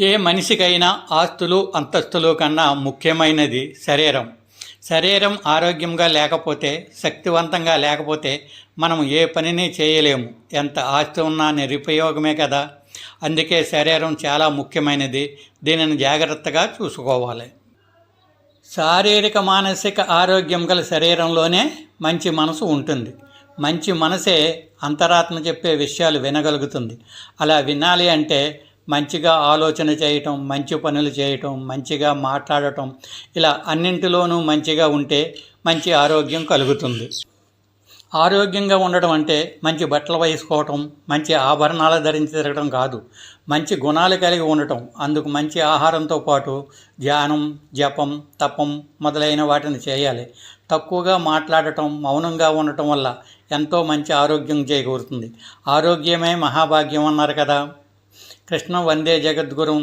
ఏ మనిషికైనా ఆస్తులు అంతస్తులు కన్నా ముఖ్యమైనది శరీరం. శరీరం ఆరోగ్యంగా లేకపోతే శక్తివంతంగా లేకపోతే మనం ఏ పనిని చేయలేము. ఎంత ఆస్తి ఉన్నా నిరుపయోగమే కదా. అందుకే శరీరం చాలా ముఖ్యమైనది. దీనిని జాగ్రత్తగా చూసుకోవాలి. శారీరక మానసిక ఆరోగ్యం గల శరీరంలోనే మంచి మనసు ఉంటుంది. మంచి మనసే అంతరాత్మ చెప్పే విషయాలు వినగలుగుతుంది. అలా వినాలి అంటే మంచిగా ఆలోచన చేయటం మంచి పనులు చేయటం మంచిగా మాట్లాడటం ఇలా అన్నింటిలోనూ మంచిగా ఉంటే మంచి ఆరోగ్యం కలుగుతుంది. ఆరోగ్యంగా ఉండడం అంటే మంచి బట్టలు వేసుకోవటం మంచి ఆభరణాలు ధరించి తిరగడం కాదు. మంచి గుణాలు కలిగి ఉండటం అందుకు మంచి ఆహారంతో పాటు ధ్యానం జపం తపం మొదలైన వాటిని చేయాలి. తక్కువగా మాట్లాడటం మౌనంగా ఉండటం వల్ల ఎంతో మంచి ఆరోగ్యం చేకూరుతుంది. ఆరోగ్యమే మహాభాగ్యం అన్నారు కదా. కృష్ణ వందే జగద్గురు